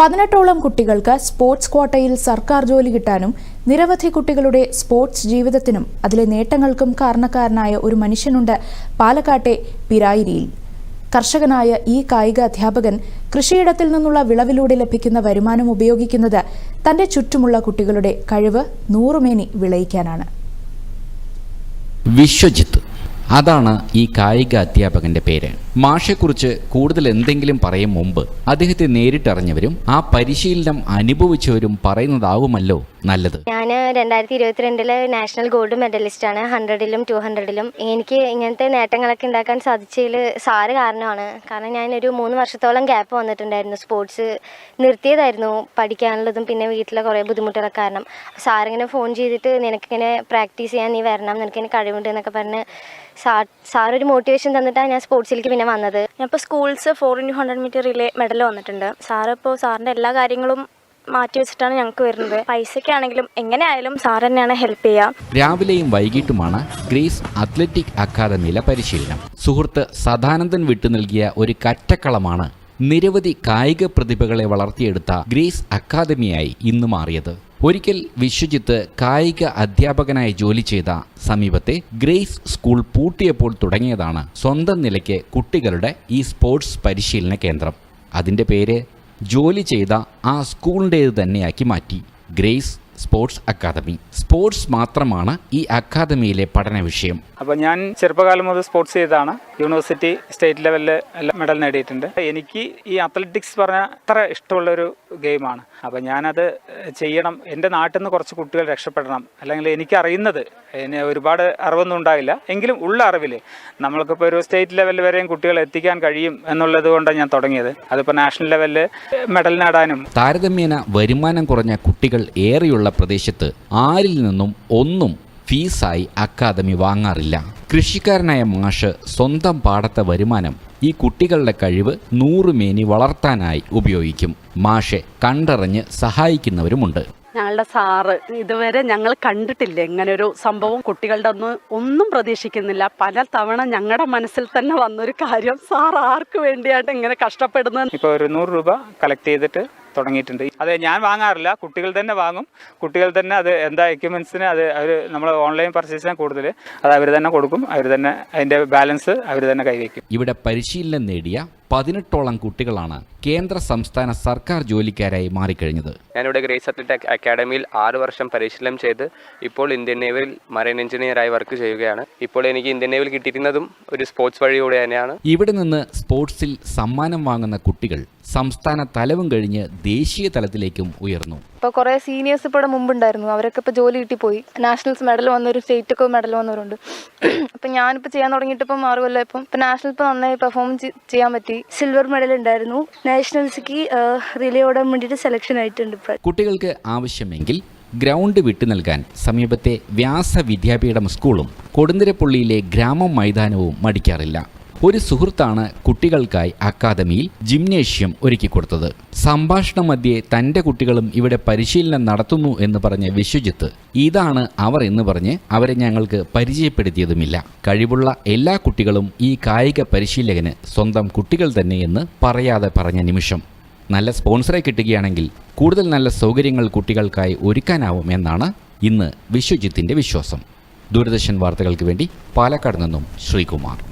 പതിനെട്ടോളം കുട്ടികൾക്ക് സ്പോർട്സ് ക്വാട്ടയിൽ സർക്കാർ ജോലി കിട്ടാനും നിരവധി കുട്ടികളുടെ സ്പോർട്സ് ജീവിതത്തിനും അതിലെ നേട്ടങ്ങൾക്കും കാരണക്കാരനായ ഒരു മനുഷ്യനുണ്ട് പാലക്കാട്ടെ പിരായിരിയിൽ. കർഷകനായ ഈ കായിക അധ്യാപകൻ കൃഷിയിടത്തിൽ നിന്നുള്ള വിളവിലൂടെ ലഭിക്കുന്ന വരുമാനം ഉപയോഗിക്കുന്നത് തന്റെ ചുറ്റുമുള്ള കുട്ടികളുടെ കഴിവ് നൂറുമേനി വിളയിക്കാനാണ്. വിശ്വജിത്ത് അതാണ് ഈ കായിക അധ്യാപകന്റെ പേര്. മാഷെക്കുറിച്ച് കൂടുതൽ എന്തെങ്കിലും പറയും മുമ്പ് അദ്ദേഹത്തെ നേരിട്ടറിഞ്ഞവരും ആ പരിശീലനം അനുഭവിച്ചവരും പറയുന്നതാവുമല്ലോ നല്ലത്. ഞാൻ രണ്ടായിരത്തി ഇരുപത്തിരണ്ടിൽ നാഷണൽ ഗോൾഡ് മെഡലിസ്റ്റ് മെഡലിസ്റ്റാണ്. ഹൺഡ്രഡിലും ടു ഹൺഡ്രഡിലും എനിക്ക് ഇങ്ങനത്തെ നേട്ടങ്ങളൊക്കെ ഉണ്ടാക്കാൻ സാധിച്ചതിൽ സാറ് കാരണമാണ്. കാരണം ഞാൻ ഒരു മൂന്ന് വർഷത്തോളം ഗ്യാപ്പ് വന്നിട്ടുണ്ടായിരുന്നു. സ്പോർട്സ് നിർത്തിയതായിരുന്നു പഠിക്കാനുള്ളതും പിന്നെ വീട്ടിലെ കുറേ ബുദ്ധിമുട്ടുകളൊക്കെ കാരണം. സാറിങ്ങനെ ഫോൺ ചെയ്തിട്ട് നിനക്കിങ്ങനെ പ്രാക്ടീസ് ചെയ്യാൻ നീ വരണം നിനക്കിങ്ങനെ കഴിവുണ്ട് എന്നൊക്കെ പറഞ്ഞ് സാർ സാറൊരു മോട്ടിവേഷൻ തന്നിട്ടാണ് ഞാൻ സ്പോർട്സിലേക്ക് പിന്നെ വന്നത്. ഞാനിപ്പോൾ schools four into hundred metre relay medal വന്നിട്ടുണ്ട്. സാറിപ്പോൾ സാറിന്റെ എല്ലാ കാര്യങ്ങളും മാറ്റി വെച്ചിട്ടാണ് ഞങ്ങൾക്ക് വരുന്നത്. പൈസയ്ക്കാണെങ്കിലും എങ്ങനെ ആയാലും സാർ തന്നെയാണ് ഹെൽപ്പ് ചെയ്യുക രാവിലെയും വൈകിട്ടുമാണ് ഗ്രേസ് അത്ലറ്റിക് അക്കാദമിയിലെ പരിശീലനം. സുഹൃത്ത് സദാനന്ദൻ വിട്ടു നൽകിയ ഒരു കറ്റക്കളമാണ് നിരവധി കായിക പ്രതിഭകളെ വളർത്തിയെടുത്ത ഗ്രേസ് അക്കാദമിയായി ഇന്ന് മാറിയത്. ഒരിക്കൽ വിശ്വജിത്ത് കായിക അധ്യാപകനായി ജോലി ചെയ്ത സമീപത്തെ ഗ്രേസ് സ്കൂൾ പൂട്ടിയപ്പോൾ തുടങ്ങിയതാണ് സ്വന്തം നിലയ്ക്ക് കുട്ടികളുടെ ഈ സ്പോർട്സ് പരിശീലന കേന്ദ്രം. അതിന്റെ പേര് ജോലി ചെയ്ത ആ സ്കൂളിന്റേത് തന്നെയാക്കി മാറ്റി. Grace sports academy. സ്പോർട്സ് മാത്രമാണ് ഈ അക്കാദമിയിലെ പഠന വിഷയം അപ്പോൾ ഞാൻ ചെറുപ്പകാലം മുതൽ സ്പോർട്സ് ചെയ്താണ് യൂണിവേഴ്സിറ്റി സ്റ്റേറ്റ് ലെവലിൽ എല്ലാം മെഡൽ നേടിയിട്ടുണ്ട്. എനിക്ക് ഈ അത്ലറ്റിക്സ് പറഞ്ഞ അത്ര ഇഷ്ടമുള്ളൊരു ഗെയിമാണ്. അപ്പോൾ ഞാനത് ചെയ്യണം. എന്റെ നാട്ടിൽ നിന്ന് കുറച്ച് കുട്ടികൾ രക്ഷപ്പെടണം. അല്ലെങ്കിൽ എനിക്കറിയുന്നത് എന്നെ ഒരുപാട് അറിവൊന്നും ഉണ്ടാവില്ല. എങ്കിലും ഉള്ള അറിവിൽ നമ്മൾക്കിപ്പോൾ ഒരു സ്റ്റേറ്റ് ലെവൽ വരെയും കുട്ടികളെ എത്തിക്കാൻ കഴിയും എന്നുള്ളത് കൊണ്ടാണ് ഞാൻ തുടങ്ങിയത്. അതിപ്പോൾ നാഷണൽ ലെവലിൽ മെഡൽ നേടാനും താരതമ്യേന വരുമാനം കുറഞ്ഞ കുട്ടികൾ ഏറെയുള്ള പ്രദേശത്ത് ആരിൽ നിന്നും ഒന്നും ഫീസായി അക്കാദമി വാങ്ങാറില്ല. കൃഷിക്കാരനായ മാഷ് സ്വന്തം പാടത്തെ വരുമാനം ഈ കുട്ടികളുടെ കഴിവ് നൂറുമേനി വളർത്താനായി ഉപയോഗിക്കും. മാഷെ കണ്ടറിഞ്ഞ് സഹായിക്കുന്നവരുമുണ്ട്. ഞങ്ങളുടെ സാറ് ഇതുവരെ ഞങ്ങൾ കണ്ടിട്ടില്ല ഇങ്ങനെ ഒരു സംഭവം കുട്ടികളുടെ ഒന്നും ഒന്നും പ്രതീക്ഷിക്കുന്നില്ല. പല തവണ ഞങ്ങളുടെ മനസ്സിൽ തന്നെ വന്നൊരു കാര്യം സാർ ആർക്ക് വേണ്ടിയായിട്ട് ഇങ്ങനെ കഷ്ടപ്പെടുന്നത്? ഇപ്പോൾ ഒരു നൂറ് രൂപ കളക്ട് ചെയ്തിട്ട് തുടങ്ങിയിട്ടുണ്ട്. അതെ ഞാൻ വാങ്ങാറില്ല. കുട്ടികൾ തന്നെ വാങ്ങും. കുട്ടികൾ തന്നെ അത് എന്താ എക്യുപ്മെൻസിന് അത് അവർ നമ്മൾ ഓൺലൈൻ പർച്ചേസിന് കൂടുതൽ. അത് അവർ തന്നെ കൊടുക്കും. അവർ തന്നെ അതിന്റെ ബാലൻസ് അവർ തന്നെ കൈവയ്ക്കും. ഇവിടെ പരിശീലനം നേടിയ പതിനെട്ടോളം കുട്ടികളാണ് കേന്ദ്ര സംസ്ഥാന സർക്കാർ ജോലിക്കാരായി മാറിക്കഴിഞ്ഞത്. ഞാനിവിടെ ഗ്രേസ് അത്ലറ്റിക് അക്കാഡമിയിൽ ആറ് വർഷം പരിശീലനം ചെയ്ത് ഇപ്പോൾ ഇന്ത്യൻ നേവിയിൽ മറൈൻ എഞ്ചിനീയറായി വർക്ക് ചെയ്യുകയാണ്. ഇപ്പോൾ എനിക്ക് ഇന്ത്യൻ നേവിൽ കിട്ടിയിരുന്നതും ഒരു സ്പോർട്സ് വഴിയൂടെ തന്നെയാണ്. ഇവിടെ നിന്ന് സ്പോർട്സിൽ സമ്മാനം വാങ്ങുന്ന കുട്ടികൾ സംസ്ഥാന തലവും കഴിഞ്ഞ് ദേശീയ തലത്തിലേക്കും ഉയർന്നു. ഇപ്പോൾ കുറേ സീനിയേഴ്സ് ഇപ്പോൾ ഇവിടെ മുമ്പുണ്ടായിരുന്നു. അവരൊക്കെ ഇപ്പോൾ ജോലി കിട്ടിപ്പോയി. നാഷണൽസ് മെഡൽ വന്നവരും സ്റ്റേറ്റൊക്കെ മെഡൽ വന്നവരുണ്ട്. അപ്പം ഞാനിപ്പോൾ ചെയ്യാൻ തുടങ്ങിയിട്ട് ഇപ്പം ആറ് കൊല്ലം ഇപ്പം ഇപ്പം നാഷണൽ ഇപ്പോൾ നന്നായി പെർഫോം ചെയ്യാൻ പറ്റി. സിൽവർ മെഡൽ ഉണ്ടായിരുന്നു. നാഷണൽസിക്ക് റിലേ ഓടാൻ വേണ്ടിയിട്ട് സെലക്ഷൻ ആയിട്ടുണ്ട് ഇപ്പോൾ കുട്ടികൾക്ക് ആവശ്യമെങ്കിൽ ഗ്രൗണ്ട് വിട്ടു നൽകാൻ സമീപത്തെ വ്യാസ വിദ്യാപീഠം സ്കൂളും കൊടുന്നരപ്പള്ളിയിലെ ഗ്രാമം മൈതാനവും മടിക്കാറില്ല. ഒരു സുഹൃത്താണ് കുട്ടികൾക്കായി അക്കാദമിയിൽ ജിംനേഷ്യം ഒരുക്കിക്കൊടുത്തത് സംഭാഷണ മധ്യേ തന്റെ കുട്ടികളും ഇവിടെ പരിശീലനം നടത്തുന്നു എന്ന് പറഞ്ഞ വിശ്വജിത്ത് ഇതാണ് അവർ എന്ന് പറഞ്ഞ് അവരെ ഞങ്ങൾക്ക് പരിചയപ്പെടുത്തിയതുമില്ല. കഴിവുള്ള എല്ലാ കുട്ടികളും ഈ കായിക പരിശീലകന് സ്വന്തം കുട്ടികൾ തന്നെയെന്ന് പറയാതെ പറഞ്ഞ നിമിഷം. നല്ല സ്പോൺസറെ കിട്ടുകയാണെങ്കിൽ കൂടുതൽ നല്ല സൗകര്യങ്ങൾ കുട്ടികൾക്കായി ഒരുക്കാനാവും എന്നാണ് ഇന്ന് വിശ്വജിത്തിന്റെ വിശ്വാസം. ദൂരദർശൻ വാർത്തകൾക്ക് വേണ്ടി പാലക്കാട് നിന്നും ശ്രീകുമാർ.